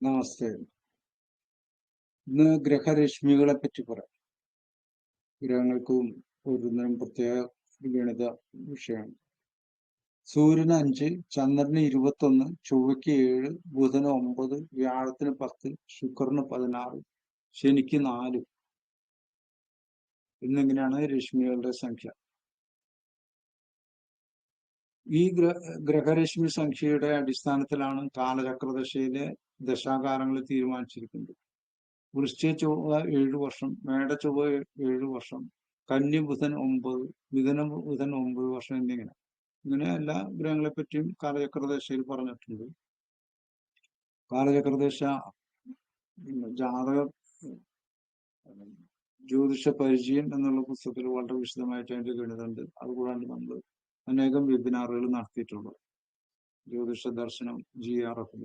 നമസ്തേ. ഇന്ന് ഗ്രഹരശ്മികളെ പറ്റി പറയാം ഗ്രഹങ്ങൾക്കും ഓരോന്നിനും പ്രത്യേക ഗണിത വിഷയമാണ് സൂര്യന് അഞ്ച് ചന്ദ്രന് ഇരുപത്തൊന്ന് ചൊവ്വയ്ക്ക് ഏഴ് ബുധന് ഒമ്പത് വ്യാഴത്തിന് പത്ത് ശുക്രന് പതിനാറ് ശനിക്ക് നാല്. എന്നിങ്ങനെയാണ് രശ്മികളുടെ സംഖ്യ? ഈ ഗ്ര ഗ്രഹരശ്മി സംഖ്യയുടെ അടിസ്ഥാനത്തിലാണ് കാലചക്രദശയിലെ ദശാകാലങ്ങൾ തീരുമാനിച്ചിരിക്കുന്നത്. വൃശ്ചിക ചൊവ്വ ഏഴ് വർഷം മേട ചൊവ്വ ഏഴ് വർഷം കന്നി ബുധൻ ഒമ്പത് മിഥുന ബുധൻ ഒമ്പത് വർഷം എന്നിങ്ങനെ. ഇങ്ങനെ എല്ലാ ഗ്രഹങ്ങളെ പറ്റിയും കാലചക്രദേശയിൽ പറഞ്ഞിട്ടുണ്ട്. കാലചക്രദേശ ജാതക ജ്യോതിഷ പരിചയം എന്നുള്ള പുസ്തകത്തിൽ വളരെ വിശദമായിട്ട് അതിന്റെ ഗണിതമുണ്ട്. അതുകൂടാണ്ട് നമ്മൾ അനേകം വെബിനാറുകൾ നടത്തിയിട്ടുള്ളത് ജ്യോതിഷ ദർശനം ജി ആർ എഫിൽ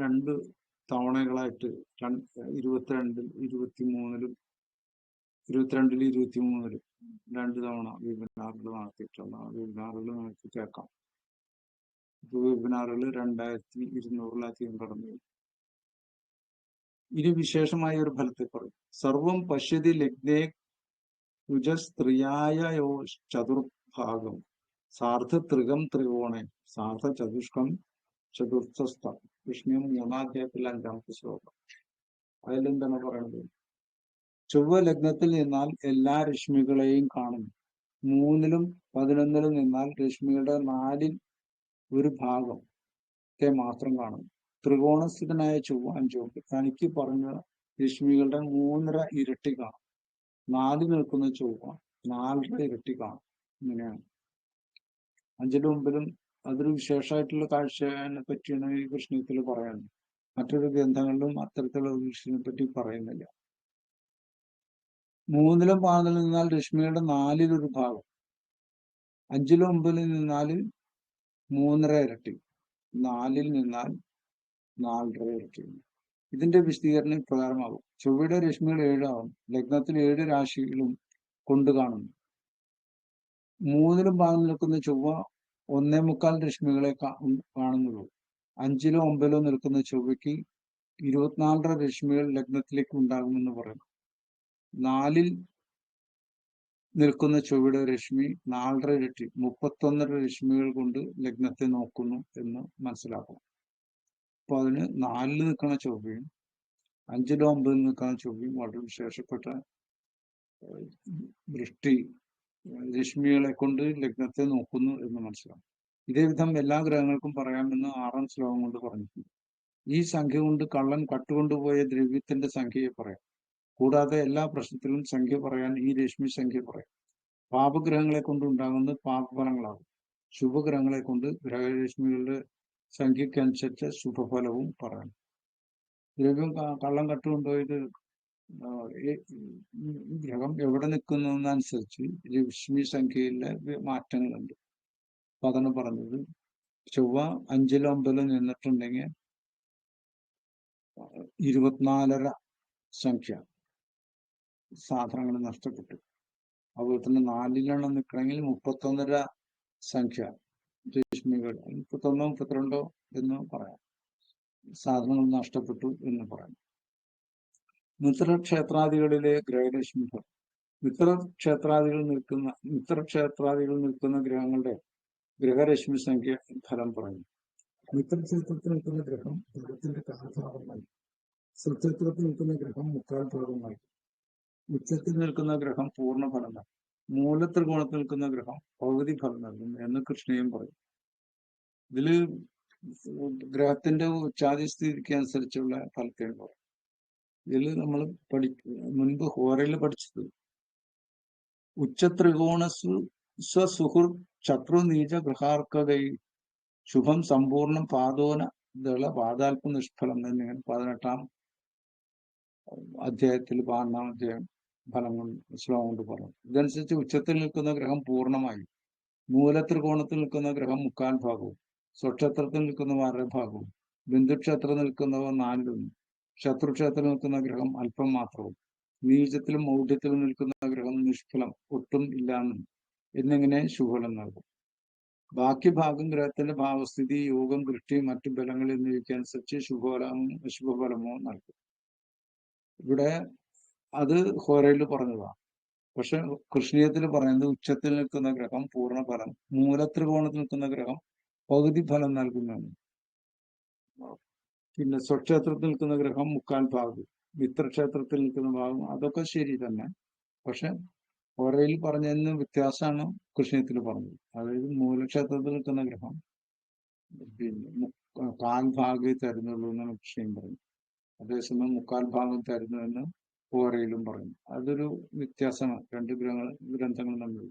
രണ്ട് തവണകളായിട്ട് ഇരുപത്തിരണ്ടിൽ ഇരുപത്തി മൂന്നിലും ഇരുപത്തിരണ്ടിൽ ഇരുപത്തി മൂന്നിലും രണ്ട് തവണ വെബിനാറുകൾ നടത്തിയിട്ടുള്ള വെബിനാറുകൾ നമുക്ക് കേൾക്കാം. വെബിനാറുകൾ രണ്ടായിരത്തി ഇരുന്നൂറിലധികം കടന്നു ഇനി വിശേഷമായ ഒരു ഫലത്തെ പറയും. സർവം പശ്യതി ലഗ്നേ കുജസ്ത്രീയായോ ചതുർഭാഗം. സാർദ്ധ ത്രികം ത്രികോണേ. സാർദ്ധ ചതുഷ്കം ചതുർത്ഥസ്ഥ വിഷ്ണു മൂന്നാധ്യായത്തിൽ അഞ്ചാമത്തെ ശ്ലോകം. അതിലെന്താണ് പറയുന്നത് ചൊവ്വ ലഗ്നത്തിൽ നിന്നാൽ എല്ലാ രശ്മികളെയും കാണുന്നു. മൂന്നിലും പതിനൊന്നിലും നിന്നാൽ രശ്മികളുടെ നാലിൽ ഒരു ഭാഗം ഭാഗത്തെ മാത്രം കാണുന്നു. ത്രികോണസ്ഥിതനായ ചൊവ്വ അഞ്ചോക്ക് തനിക്ക് പറഞ്ഞ രശ്മികളുടെ മൂന്നര ഇരട്ടി കാണും. നാല് നിൽക്കുന്ന ചൊവ്വ നാലര ഇരട്ടി കാണും. ഇങ്ങനെയാണ്. അഞ്ചിലും മുമ്പിലും അതൊരു വിശേഷമായിട്ടുള്ള കാഴ്ചയെ പറ്റിയാണ് ഈ കൃഷ്ണത്തിൽ പറയുന്നത്. മറ്റൊരു ഗ്രന്ഥങ്ങളിലും അത്തരത്തിലുള്ള കൃഷ്ണനെ പറ്റി പറയുന്നില്ല. മൂന്നിലും പാതിൽ നിന്നാൽ രശ്മിയുടെ നാലിലൊരു ഭാഗം. അഞ്ചിലും ഒമ്പതിൽ നിന്നാൽ മൂന്നര ഇരട്ടി. നാലിൽ നിന്നാൽ നാലര ഇരട്ടി. ഇതിന്റെ വിശദീകരണം പ്രകാരമാകും ചൊവ്വയുടെ രശ്മികൾ ഏഴാവും ലഗ്നത്തിൽ ഏഴ് രാശികളും കൊണ്ടു കാണുന്നു. മൂന്നിലും പാതിൽ നിൽക്കുന്ന ചൊവ്വ ഒന്നേ മുക്കാൽ രശ്മികളെ കാണുന്നുള്ളൂ. അഞ്ചിലോ ഒമ്പതിലോ നിൽക്കുന്ന ചൊവ്വയ്ക്ക് ഇരുപത്തിനാലര രശ്മികൾ ലഗ്നത്തിലേക്ക് ഉണ്ടാകുമെന്ന് പറയുന്നു. നാലിൽ നിൽക്കുന്ന ചൊവ്വയുടെ രശ്മി നാലര ഇരട്ടി മുപ്പത്തൊന്നര രശ്മികൾ കൊണ്ട് ലഗ്നത്തെ നോക്കുന്നു എന്ന് മനസ്സിലാക്കണം. അപ്പൊ അതിന് നാലിൽ നിൽക്കുന്ന ചൊവ്വയും അഞ്ചിലോ ഒമ്പതിൽ നിൽക്കുന്ന ചൊവ്വയും വളരെ വിശേഷപ്പെട്ട ദൃഷ്ടി രശ്മികളെ കൊണ്ട് ലഗ്നത്തെ നോക്കുന്നു എന്ന് മനസ്സിലാവും. ഇതേ വിധം എല്ലാ ഗ്രഹങ്ങൾക്കും പറയാമെന്ന് ആറാം ശ്ലോകം കൊണ്ട് പറഞ്ഞിട്ടുണ്ട്. ഈ സംഖ്യ കൊണ്ട് കള്ളൻ കട്ടുകൊണ്ടുപോയ ദ്രവ്യത്തിന്റെ സംഖ്യയെ പറയാം. കൂടാതെ എല്ലാ പ്രശ്നത്തിലും സംഖ്യ പറയാൻ ഈ രശ്മി സംഖ്യ പറയാം. പാപഗ്രഹങ്ങളെ കൊണ്ട് ഉണ്ടാകുന്ന പാപഫലങ്ങളാകും. ശുഭഗ്രഹങ്ങളെ കൊണ്ട് ഗ്രഹരശ്മികളുടെ സംഖ്യക്കനുസരിച്ച് ശുഭഫലവും പറയാം. ദ്രവ്യം കള്ളം കട്ടുകൊണ്ടുപോയത് ഗ്രഹം എവിടെ നിൽക്കുന്നതിനനുസരിച്ച് ലക്ഷ്മി സംഖ്യയിലെ മാറ്റങ്ങളുണ്ട്. അപ്പൊ അതാണ് പറഞ്ഞത്. ചൊവ്വ അഞ്ചിലോ ഒമ്പതിലോ നിന്നിട്ടുണ്ടെങ്കിൽ ഇരുപത്തിനാലര സംഖ്യ സാധനങ്ങൾ നഷ്ടപ്പെട്ടു. അതുപോലെ തന്നെ നാലിലെണ്ണം നിൽക്കണമെങ്കിൽ മുപ്പത്തൊന്നര സംഖ്യ ലക്ഷ്മികൾ മുപ്പത്തൊന്നോ മുപ്പത്തിരണ്ടോ എന്ന് പറയാം. സാധനങ്ങൾ നഷ്ടപ്പെട്ടു എന്ന് പറയാം. മിത്രക്ഷേത്രാദികളിലെ മിത്ര മിത്രക്ഷേത്രാദികൾ നിൽക്കുന്ന മിത്രക്ഷേത്രാദികൾ നിൽക്കുന്ന ഗ്രഹങ്ങളുടെ ഗ്രഹരശ്മി സംഖ്യ ഫലം പറഞ്ഞു. മിത്രക്ഷേത്രത്തിൽ നിൽക്കുന്ന ഗ്രഹം ഗ്രഹത്തിന്റെ കാൽഭാഗമായി സ്വക്ഷേത്രത്തിൽ നിൽക്കുന്ന ഗ്രഹം മുക്കാൽ ഭാഗമായി ഉച്ചത്തിൽ നിൽക്കുന്ന ഗ്രഹം പൂർണ ഫലം നൽകും മൂലത്രികോണത്തിൽ നിൽക്കുന്ന ഗ്രഹം പകുതി ഫലം നൽകും എന്ന് കൃഷ്ണയും പറയും ഇതിൽ ഗ്രഹത്തിന്റെ ഉച്ചാതി സ്ഥിതിക്ക് അനുസരിച്ചുള്ള ഫലത്തെയാണ് പറയും ഇതിൽ നമ്മൾ പഠി മുൻപ് ഹോരയിൽ പഠിച്ചത്. ഉച്ചത്രികോണ സ്വസുഹൃ ശത്രു നീച ഗൃഹാർക്കകൈ ശുഭം സമ്പൂർണം പാതോന ഇതുള്ള പാതാൽപ്പ നിഷ്ഫലം എന്നിങ്ങനെ പതിനെട്ടാം അധ്യായത്തിൽ പതിനൊന്നാം അധ്യായം ഫലം കൊണ്ട് ശ്ലോകം കൊണ്ട് പറഞ്ഞു ഇതനുസരിച്ച് ഉച്ചത്തിൽ നിൽക്കുന്ന ഗ്രഹം പൂർണമായി. മൂലത്രികോണത്തിൽ നിൽക്കുന്ന ഗ്രഹം മുക്കാൽ ഭാഗവും. സ്വക്ഷേത്രത്തിൽ നിൽക്കുന്നവർ അര ഭാഗവും. ബിന്ദുക്ഷേത്രം നിൽക്കുന്നവ നാലിലൊന്നും ശത്രുക്ഷേത്രം നിൽക്കുന്ന ഗ്രഹം അല്പം മാത്രവും നീചത്തിലും മൗഢ്യത്തിലും നിൽക്കുന്ന ഗ്രഹം നിഷ്ഫലം ഒട്ടും ഇല്ലാന്നും എന്നിങ്ങനെ ശുഭലം നൽകും. ബാക്കി ഭാഗം ഗ്രഹത്തിന്റെ ഭാവസ്ഥിതി യോഗം ദൃഷ്ടി മറ്റു ബലങ്ങൾ എന്നിവയ്ക്കനുസരിച്ച് ശുഭഫലമോ അശുഭഫലമോ നൽകും. ഇവിടെ അത് ഹോരയിൽ പറഞ്ഞതാണ് പക്ഷെ കൃഷ്ണീയത്തിൽ പറയുന്നത് ഉച്ചത്തിൽ നിൽക്കുന്ന ഗ്രഹം പൂർണഫലം മൂലത്രികോണത്തിൽ നിൽക്കുന്ന ഗ്രഹം പകുതി ഫലം നൽകുന്നതാണ്. പിന്നെ സ്വക്ഷേത്രത്തിൽ നിൽക്കുന്ന ഗ്രഹം മുക്കാൽ ഭാഗം മിത്രക്ഷേത്രത്തിൽ നിൽക്കുന്ന ഭാഗം അതൊക്കെ ശരി തന്നെ. പക്ഷെ ഓരയിൽ പറഞ്ഞതിന് വ്യത്യാസമാണ് കൃഷ്ണത്തിൽ പറഞ്ഞത്. അതായത് മൂലക്ഷേത്രത്തിൽ നിൽക്കുന്ന ഗ്രഹം പിന്നെ കാൽ ഭാഗേ തരുന്നുള്ളൂ എന്നാണ് കൃഷ്ണൻ പറഞ്ഞു അതേസമയം മുക്കാൽ ഭാഗം തരുന്നുവെന്ന് ഓരയിലും പറഞ്ഞു അതൊരു വ്യത്യാസമാണ്. രണ്ട് ഗ്രഹങ്ങൾ ഗ്രന്ഥങ്ങൾ തമ്മിൽ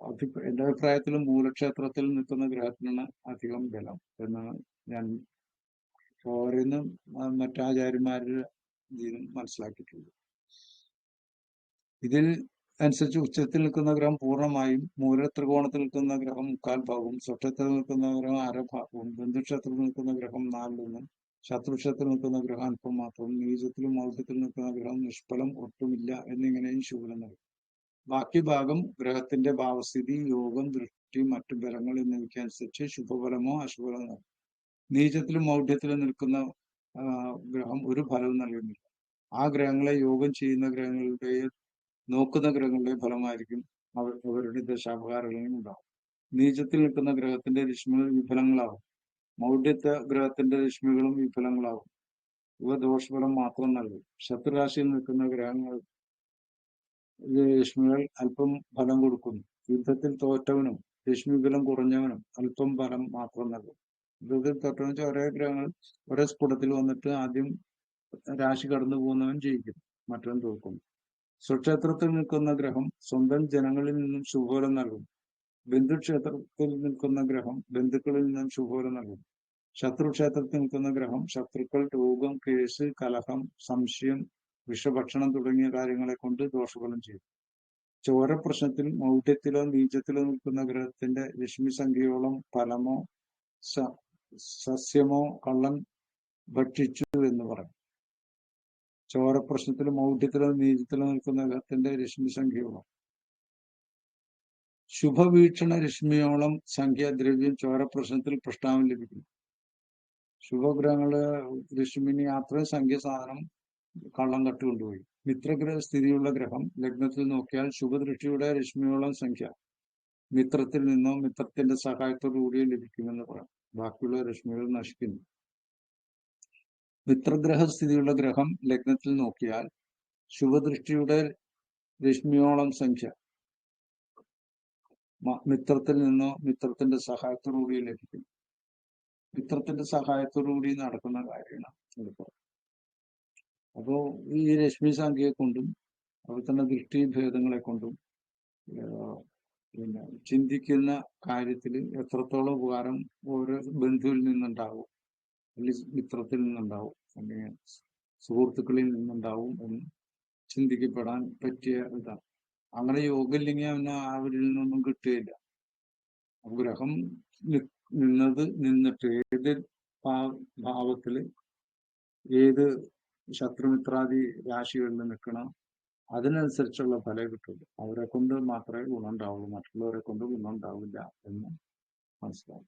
അഭിപ്രായ എന്റെ അഭിപ്രായത്തിൽ മൂലക്ഷേത്രത്തിൽ നിൽക്കുന്ന ഗ്രഹത്തിനാണ് അധികം ബലം എന്നാണ് ഞാൻ ഓരോന്നും മറ്റാചാര്യന്മാരുടെ ഇതിനും മനസ്സിലാക്കിയിട്ടുണ്ട്. ഇതിൽ അനുസരിച്ച് ഉച്ചത്തിൽ നിൽക്കുന്ന ഗ്രഹം പൂർണമായും മൂലത്രികോണത്തിൽ നിൽക്കുന്ന ഗ്രഹം മുക്കാൽ ഭാഗവും സ്വക്ഷത്തിൽ നിൽക്കുന്ന ഗ്രഹം അരഭാഗവും ബന്ധുക്ഷേത്രത്തിൽ നിൽക്കുന്ന ഗ്രഹം നാലിലൊന്നും ശത്രുക്ഷേത്രത്തിൽ നിൽക്കുന്ന ഗ്രഹം അല്പം മാത്രം നീചത്തിലും മൗഢ്യത്തിൽ നിൽക്കുന്ന ഗ്രഹം നിഷ്ഫലം ഒട്ടുമില്ല എന്നിങ്ങനെയും ശൂലം നൽകും ബാക്കി ഭാഗം ഗ്രഹത്തിന്റെ ഭാവസ്ഥിതി യോഗം ദൃഷ്ടി മറ്റു ബലങ്ങൾ എന്നിവയ്ക്കനുസരിച്ച് ശുഭഫലമോ അശുഭഫലമോ നൽകും. നീചത്തിലും മൗഢ്യത്തിലും നിൽക്കുന്ന ഗ്രഹം ഒരു ഫലവും നൽകുന്നില്ല. ആ ഗ്രഹങ്ങളെ യോഗം ചെയ്യുന്ന ഗ്രഹങ്ങളുടെയും നോക്കുന്ന ഗ്രഹങ്ങളുടെയും ഫലമായിരിക്കും അവർ അവരുടെ ദശാപകാരങ്ങളിൽ ഉണ്ടാവും നീചത്തിൽ നിൽക്കുന്ന ഗ്രഹത്തിന്റെ രശ്മികൾ വിഫലങ്ങളാവും. മൗഢ്യത്തെ ഗ്രഹത്തിന്റെ രശ്മികളും വിഫലങ്ങളാവും. ഇവ ദോഷഫലം മാത്രം നൽകും. ശത്രുരാശിയിൽ നിൽക്കുന്ന ഗ്രഹങ്ങൾ രശ്മികൾ അല്പം ഫലം കൊടുക്കുന്നു. യുദ്ധത്തിൽ തോറ്റവനും രശ്മി ബലം കുറഞ്ഞവനും അല്പം ഫലം മാത്രം നൽകും. യുദ്ധത്തിൽ ഓരോ ഗ്രഹങ്ങൾ ഒരേ സ്ഫുടത്തിൽ വന്നിട്ട് ആദ്യം രാശി കടന്നു പോകുന്നവൻ ജയിക്കും മറ്റവൻ തോക്കും സ്വക്ഷേത്രത്തിൽ നിൽക്കുന്ന ഗ്രഹം സ്വന്തം ജനങ്ങളിൽ നിന്നും ശുഭഫലം നൽകും. ബന്ധുക്ഷേത്രത്തിൽ നിൽക്കുന്ന ഗ്രഹം ബന്ധുക്കളിൽ നിന്നും ശുഭഫലം നൽകും. ശത്രുക്ഷേത്രത്തിൽ നിൽക്കുന്ന ഗ്രഹം ശത്രുക്കൾ രോഗം കേസ് കലഹം സംശയം വിഷഭക്ഷണം തുടങ്ങിയ കാര്യങ്ങളെ കൊണ്ട് ദോഷഫലം ചെയ്യും. ചോര പ്രശ്നത്തിൽ മൗഢ്യത്തിലോ നീചത്തിലോ നിൽക്കുന്ന ഗ്രഹത്തിന്റെ ലക്ഷ്മി സംഖ്യയോളം ഫലമോ സസ്യമോ കള്ളൻ ഭക്ഷിച്ചു എന്ന് പറയും ചോര പ്രശ്നത്തിലും നീചത്തിലും നിൽക്കുന്ന ഗ്രഹത്തിന്റെ രശ്മി സംഖ്യയോളം ശുഭവീക്ഷണ രശ്മിയോളം സംഖ്യ ദ്രവ്യം ചോര പ്രശ്നത്തിൽ പ്രഷ്ടാവം ലഭിക്കും ശുഭഗ്രഹങ്ങൾ രശ്മിനി അത്രയും സംഖ്യ സാധനം കള്ളം കട്ടുകൊണ്ടുപോയി മിത്രഗ്രഹ സ്ഥിതിയുള്ള ഗ്രഹം ലഗ്നത്തിൽ നോക്കിയാൽ ശുഭദൃഷ്ടിയുടെ രശ്മിയോളം സംഖ്യ മിത്രത്തിൽ നിന്നോ മിത്രത്തിന്റെ സഹായത്തോടു കൂടിയോ ലഭിക്കുമെന്ന് പറയാം ബാക്കിയുള്ള രശ്മികൾ നശിക്കുന്നു. മിത്രഗ്രഹ സ്ഥിതിയുള്ള ഗ്രഹം ലഗ്നത്തിൽ നോക്കിയാൽ ശുഭദൃഷ്ടിയുടെ രശ്മിയോളം സംഖ്യ. മിത്രത്തിൽ നിന്നോ മിത്രത്തിന്റെ സഹായത്തോടുകൂടി ലഭിക്കും. മിത്രത്തിന്റെ സഹായത്തോടുകൂടി നടക്കുന്ന കാര്യമാണ് അപ്പോ ഈ രശ്മി സംഖ്യയെ കൊണ്ടും അതുപോലെ തന്നെ ദൃഷ്ടി ഭേദങ്ങളെ കൊണ്ടും പിന്നെ ചിന്തിക്കുന്ന കാര്യത്തിൽ എത്രത്തോളം ഉപകാരം ഓരോ ബന്ധുവിൽ നിന്നുണ്ടാവും അല്ലെങ്കിൽ മിത്രത്തിൽ നിന്നുണ്ടാവും അല്ലെങ്കിൽ സുഹൃത്തുക്കളിൽ നിന്നുണ്ടാവും എന്ന് ചിന്തിക്കപ്പെടാൻ പറ്റിയ ഇതാണ്. അങ്ങനെ യോഗമില്ലെങ്കിൽ അവന് അവരിൽ നിന്നൊന്നും കിട്ടുകയില്ല. ഗ്രഹം നിന്നത് നിന്നിട്ട് ഏത് ഭാ- ഭാവത്തിൽ ഏത് ശത്രുമിത്രാദി രാശികളിൽ നിൽക്കണം അതിനനുസരിച്ചുള്ള ഫലം കിട്ടുള്ളൂ അവരെ കൊണ്ട് മാത്രമേ ഗുണം ഉണ്ടാവുള്ളൂ മറ്റുള്ളവരെ കൊണ്ട് ഗുണം ഉണ്ടാവില്ല എന്ന് മനസ്സിലാവും